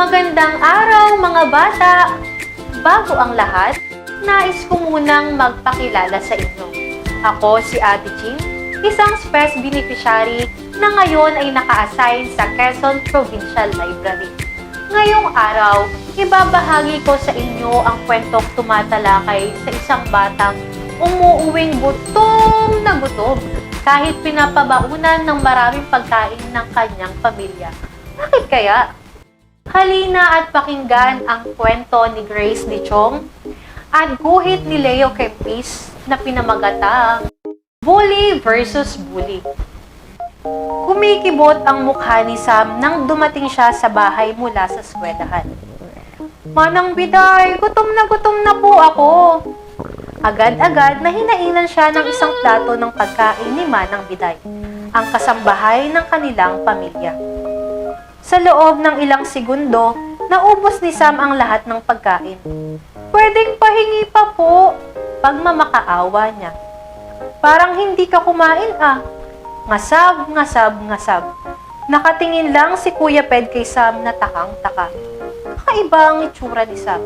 Magandang araw mga bata! Bago ang lahat, nais ko munang magpakilala sa inyo. Ako si Ate Ching, isang SPES beneficiary na ngayon ay naka-assign sa Quezon Provincial Library. Ngayong araw, ibabahagi ko sa inyo ang kwentong tumatalakay sa isang batang umuuwing gutom na gutom kahit pinapabaunan ng maraming pagkain ng kanyang pamilya. Bakit kaya? Halina at pakinggan ang kwento ni Grace Lichong at guhit ni Leo Kempis na pinamagatang Bully versus Bully. Kumikibot ang mukha ni Sam nang dumating siya sa bahay mula sa eskwelahan. Manang biday, gutom na gutom na po ako. Agad-agad na hinainan siya ng isang plato ng pagkain ni Manang Biday, ang kasambahay ng kanilang pamilya. Sa loob ng ilang segundo, naubos ni Sam ang lahat ng pagkain. Pwedeng pahingi pa po, pagmamakaawa niya. Parang hindi ka kumain ah. Ngasab, ngasab, ngasab. Nakatingin lang si Kuya Ped kay Sam na takang-taka. Kakaiba ang itsura ni Sam.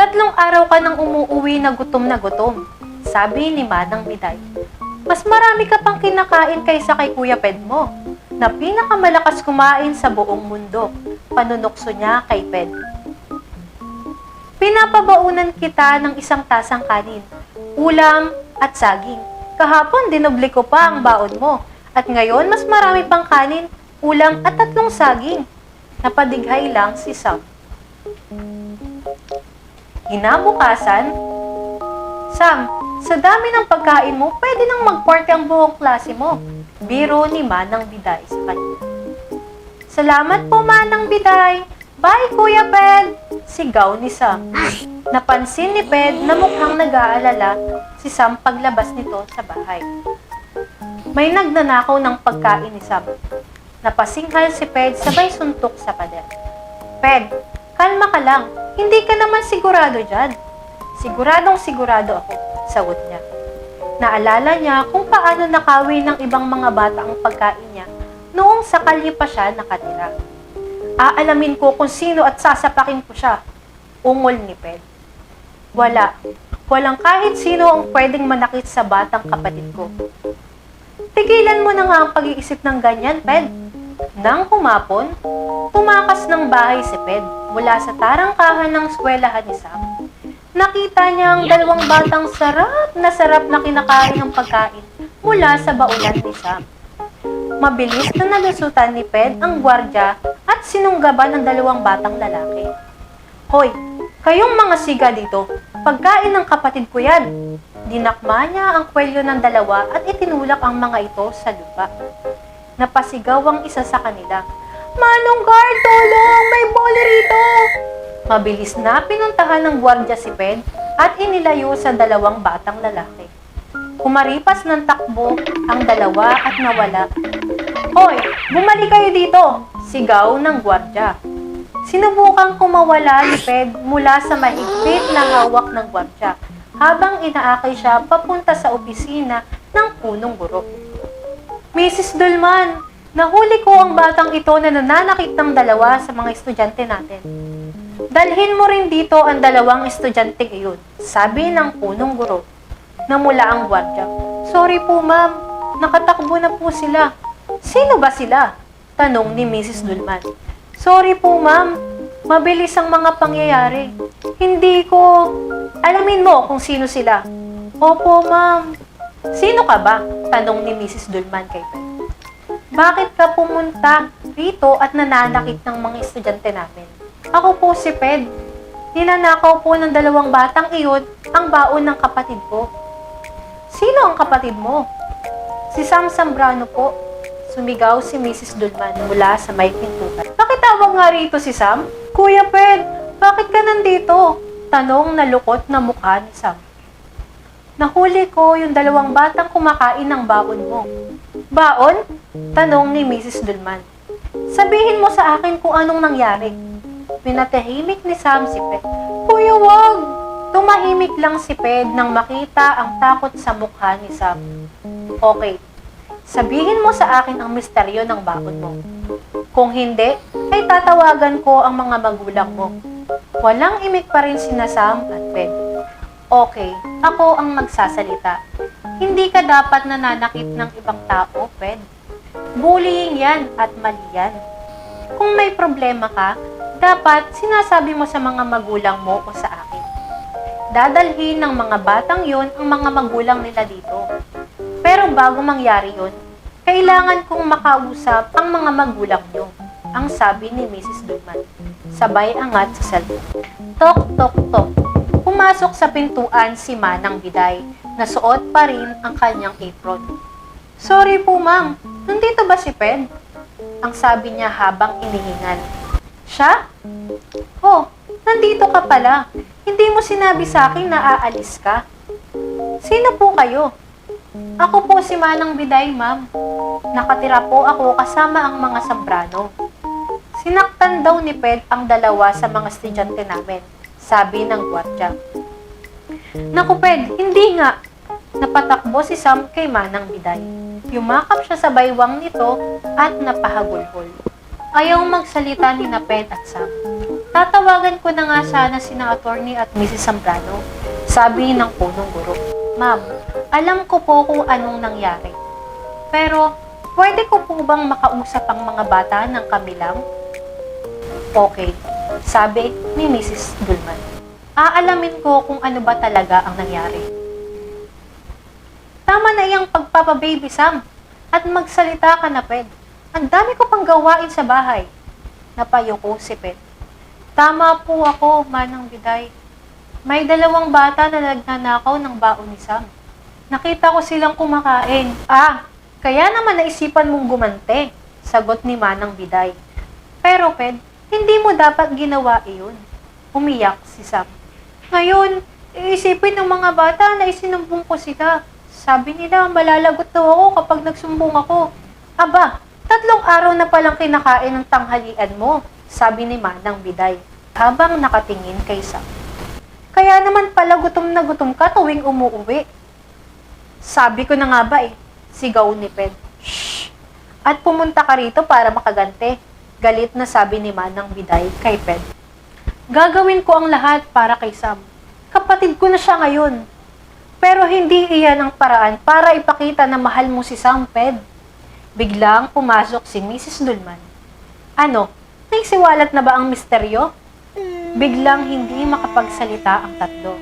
Tatlong araw ka nang umuuwi na gutom na gutom, sabi ni Manang Biday. Mas marami ka pang kinakain kaysa kay Kuya Ped mo, na pinakamalakas kumain sa buong mundo, panunokso niya kay Ped. Pinapabaunan kita ng isang tasang kanin, ulam at saging. Kahapon dinoble ko pa ang baon mo, at ngayon mas marami pang kanin, ulam at tatlong saging. Napadighay lang si Sam. Hinabukasan, Sam, sa dami ng pagkain mo, pwede nang magparty ang buong klase mo. Biro ni Manang Biday sa kanya. Salamat po, Manang Biday. Bye, Kuya Ped! Sigaw ni Sam. Napansin ni Ped na mukhang nag-aalala si Sam paglabas nito sa bahay. May nagnanakaw ng pagkain ni Sam. Napasinghal si Ped sabay suntok sa pader. Ped, kalma ka lang. Hindi ka naman sigurado dyan. Siguradong sigurado ako, sagot niya. Naalala niya kung paano nakawin ng ibang mga bata ang pagkain niya noong sa kalye pa siya nakatira. Aalamin ko kung sino at sasapakin ko siya. Ungol ni Ped. Wala. Walang kahit sino ang pwedeng manakit sa batang kapatid ko. Tigilan mo na nga ang pag-iisip ng ganyan, Ped. Nang humapon, tumakas ng bahay si Ped mula sa tarangkahan ng eskwelahan ni Sam. Nakita niya ang dalawang batang sarap na sarap na kinakain ng pagkain mula sa baunan ni Sam. Mabilis na nalusutan ni Ped ang gwardya at sinunggaban ng dalawang batang lalaki. Hoy, kayong mga siga dito, pagkain ng kapatid ko yan. Dinakma niya ang kwelyo ng dalawa at itinulak ang mga ito sa lupa. Napasigaw ang isa sa kanila. Manong guard, tulong! May bully rito! Mabilis na pinuntahan ng gwardya si Ped at inilayo sa dalawang batang lalaki. Kumaripas ng takbo ang dalawa at nawala. Hoy, bumalik kayo dito! Sigaw ng gwardya. Sinubukang kumawala ni Ped mula sa mahigpit na hawak ng gwardya habang inaakay siya papunta sa opisina ng punong guro. Mrs. Dulman, nahuli ko ang batang ito na nananakit ng dalawa sa mga estudyante natin. Dalhin mo rin dito ang dalawang estudyante iyon, sabi ng punong guro na mula ang gwardya. Sorry po ma'am, nakatakbo na po sila. Sino ba sila? Tanong ni Mrs. Dulman. Sorry po ma'am, mabilis ang mga pangyayari. Hindi ko... Alamin mo kung sino sila. Opo ma'am. Sino ka ba? Tanong ni Mrs. Dulman kay Pet. Bakit ka pumunta rito at nananakit ng mga estudyante namin? Ako po si Ped. Ninanakaw po ng dalawang batang iyon ang baon ng kapatid ko. Sino ang kapatid mo? Si Sam Zambrano po. Sumigaw si Mrs. Dulman mula sa may pintuan. Bakit tawag nga rito si Sam? Kuya Ped, bakit ka nandito? Tanong na lukot na mukha ni Sam. Nahuli ko yung dalawang batang kumakain ng baon mo. Baon? Tanong ni Mrs. Dulman. Sabihin mo sa akin kung anong nangyari. Pinatahimik ni Sam si Ped. Kuya, wag! Tumahimik lang si Ped nang makita ang takot sa mukha ni Sam. Okay, sabihin mo sa akin ang misteryo ng baon mo. Kung hindi, ay tatawagan ko ang mga magulang mo. Walang imik pa rin sina Sam at Ped. Okay, ako ang magsasalita. Hindi ka dapat nananakit ng ibang tao, Ped. Bullying yan at mali yan. Kung may problema ka, dapat sinasabi mo sa mga magulang mo o sa akin. Dadalhin ng mga batang yon ang mga magulang nila dito. Pero bago mangyari yon, kailangan kong makausap ang mga magulang nyo, ang sabi ni Mrs. Dulman. Sabay angat sa cellphone. Tok, tok, tok. Pumasok sa pintuan si Manang Biday, na suot pa rin ang kanyang apron. Sorry po ma'am, nandito ba si Ped? Ang sabi niya habang inihingan. Siya? Oh, nandito ka pala. Hindi mo sinabi sa akin na aalis ka. Sino po kayo? Ako po si Manang Biday, ma'am. Nakatira po ako kasama ang mga Sambrano. Sinaktan daw ni Ped ang dalawa sa mga estudyante namin, sabi ng gwardya. Naku Ped, hindi nga. Napatakbo si Sam kay Manang Biday. Yumakap siya sa baywang nito at napahagulhol. Ayaw magsalita ni na Ped at Sam. Tatawagan ko na nga sana sina attorney at Mrs. Zambrano, sabi ng punong guro. Ma'am, alam ko po kung anong nangyari. Pero, pwede ko po bang makausap ang mga bata ng kami lang? Okay, sabi ni Mrs. Dulman. Aalamin ko kung ano ba talaga ang nangyari. Tama na iyang pagpapababy Sam at magsalita ka na, Ped. Ang dami ko pang gawain sa bahay. Napayo ko si Ped. Tama po ako, Manang Biday. May dalawang bata na nagnanakaw ng baon ni Sam. Nakita ko silang kumakain. Ah, kaya naman naisipan mong gumante, sagot ni Manang Biday. Pero Ped, hindi mo dapat ginawa iyon. Umiyak si Sam. Ngayon, iisipin ng mga bata na isinumbong ko sila. Sabi nila, malalagot daw ako kapag nagsumbong ako. Aba, tatlong araw na palang kinakain ng tanghalian mo, sabi ni Manang Biday, habang nakatingin kay Sam. Kaya naman pala gutom na gutom ka tuwing umuuwi. Sabi ko na nga ba eh, sigaw ni Ped. Shh! At pumunta ka rito para makagante. Galit na sabi ni Manang Biday kay Ped. Gagawin ko ang lahat para kay Sam. Kapatid ko na siya ngayon. Pero hindi iyan ang paraan para ipakita na mahal mo si Sam, Ped. Biglang pumasok si Mrs. Dulman. Ano, may siwalat na ba ang misteryo? Biglang hindi makapagsalita ang tatlo.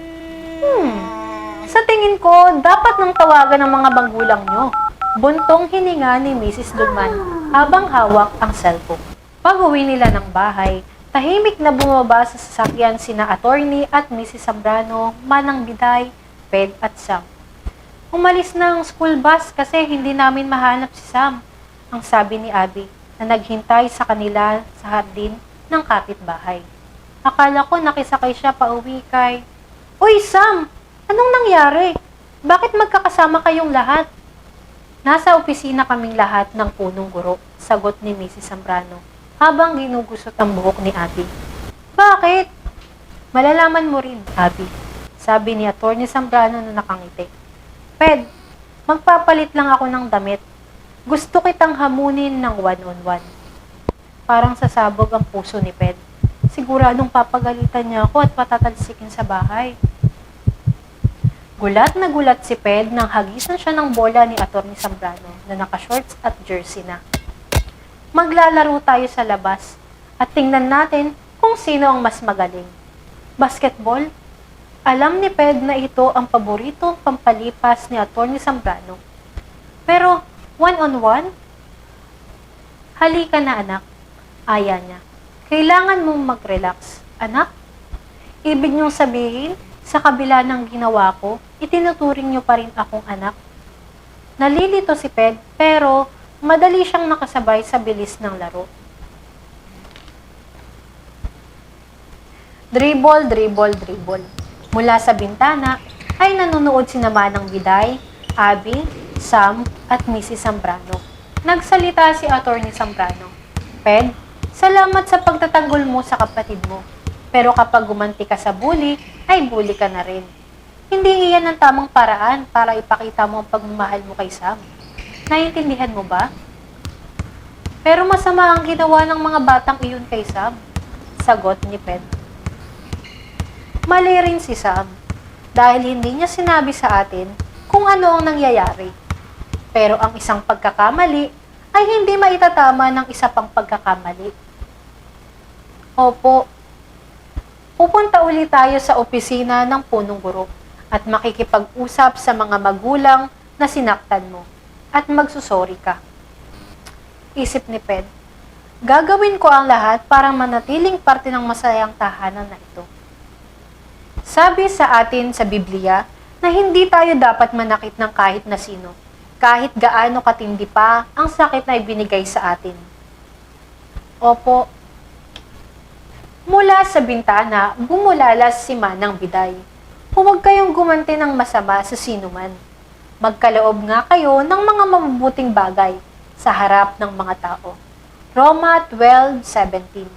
Hmm, sa tingin ko, dapat nang tawagan ng mga magulang nyo. Buntong hininga ni Mrs. Dulman habang hawak ang cellphone. Pag-uwi nila ng bahay, tahimik na bumaba sa sasakyan sina attorney at Mrs. Zambrano, Manang Biday, Ped at Sam. Umalis na ang school bus kasi hindi namin mahanap si Sam, ang sabi ni Abby na naghintay sa kanila sa hardin ng kapitbahay. Akala ko nakisakay siya pa uwi kay... Uy, Sam! Anong nangyari? Bakit magkakasama kayong lahat? Nasa opisina kaming lahat ng punong guro, sagot ni Mrs. Zambrano, habang ginugusot ang buhok ni Abby. Bakit? Malalaman mo rin, Abby, sabi ni Atty. Zambrano na nakangiti. Ped, magpapalit lang ako ng damit. Gusto kitang hamunin ng one-on-one. Parang sasabog ang puso ni Ped. Siguradong papagalitan niya ako at patatalsikin sa bahay. Gulat na gulat si Ped nang hagisan siya ng bola ni Atty. Zambrano na naka-shorts at jersey na. Maglalaro tayo sa labas at tingnan natin kung sino ang mas magaling. Basketball? Alam ni Ped na ito ang paborito pampalipas ni Atty. Zambrano. Pero one-on-one? Halika na anak. Aya niya. Kailangan mong mag-relax. Anak? Ibig niyong sabihin, sa kabila ng ginawa ko, itinuturing niyo pa rin akong anak. Nalilito si Ped, pero madali siyang nakasabay sa bilis ng laro. Dribble, dribble, dribble. Mula sa bintana ay nanonood si naman ng Biday, Abby, Sam, at Mrs. Zambrano. Nagsalita si Attorney Zambrano. Ped, salamat sa pagtatanggol mo sa kapatid mo. Pero kapag gumanti ka sa bully, ay bully ka na rin. Hindi iyan ang tamang paraan para ipakita mo ang pagmamahal mo kay Sam. Naiintindihan mo ba? Pero masama ang ginawa ng mga batang iyon kay Sam. Sagot ni Ped. Mali rin si Sam dahil hindi niya sinabi sa atin kung ano ang nangyayari. Pero ang isang pagkakamali ay hindi maitatama ng isa pang pagkakamali. Opo, pupunta ulit tayo sa opisina ng punong guro at makikipag-usap sa mga magulang na sinaktan mo at magsusori ka. Isip ni Ped, gagawin ko ang lahat para manatiling parte ng masayang tahanan na ito. Sabi sa atin sa Biblia na hindi tayo dapat manakit ng kahit na sino, kahit gaano katindi pa ang sakit na ibinigay sa atin. Opo, mula sa bintana, bumulalas si Manang Biday. Huwag kayong gumanti ng masama sa sino man. Magkaloob nga kayo ng mga mabubuting bagay sa harap ng mga tao. Roma 12.17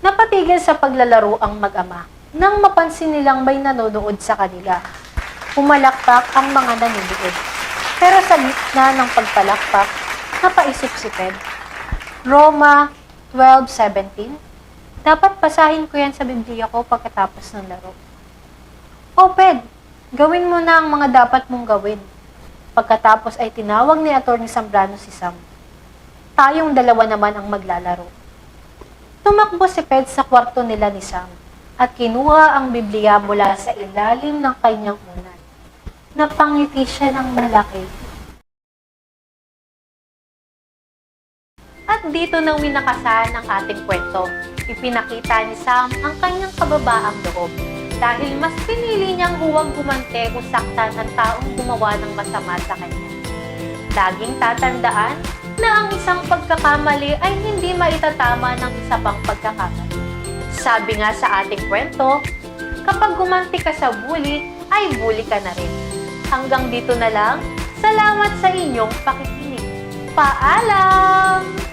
Napatigil sa paglalaro ang mag-ama nang mapansin nilang may nanonood sa kanila. Pumalakpak ang mga nanonood. Pero sa gitna ng pagpalakpak, napaisip si Ted. Roma 12.17 Dapat basahin ko yan sa Biblia ko pagkatapos ng laro. O Ped, gawin mo na ang mga dapat mong gawin. Pagkatapos ay tinawag ni Atty. Zambrano si Sam. Tayong dalawa naman ang maglalaro. Tumakbo si Ped sa kwarto nila ni Sam at kinuha ang Biblia mula sa ilalim ng kanyang unan. Napangiti siya ng malaki. At dito nang winakasahan ang ating kwento. Ipinakita ni Sam ang kanyang kababaang loob dahil mas pinili niyang huwag gumante o saktan ang taong gumawa ng masama sa kanya. Laging tatandaan na ang isang pagkakamali ay hindi maitatama ng isa pang pagkakamali. Sabi nga sa ating kwento, kapag gumanti ka sa bully, ay bully ka na rin. Hanggang dito na lang, salamat sa inyong pakikinig. Paalam!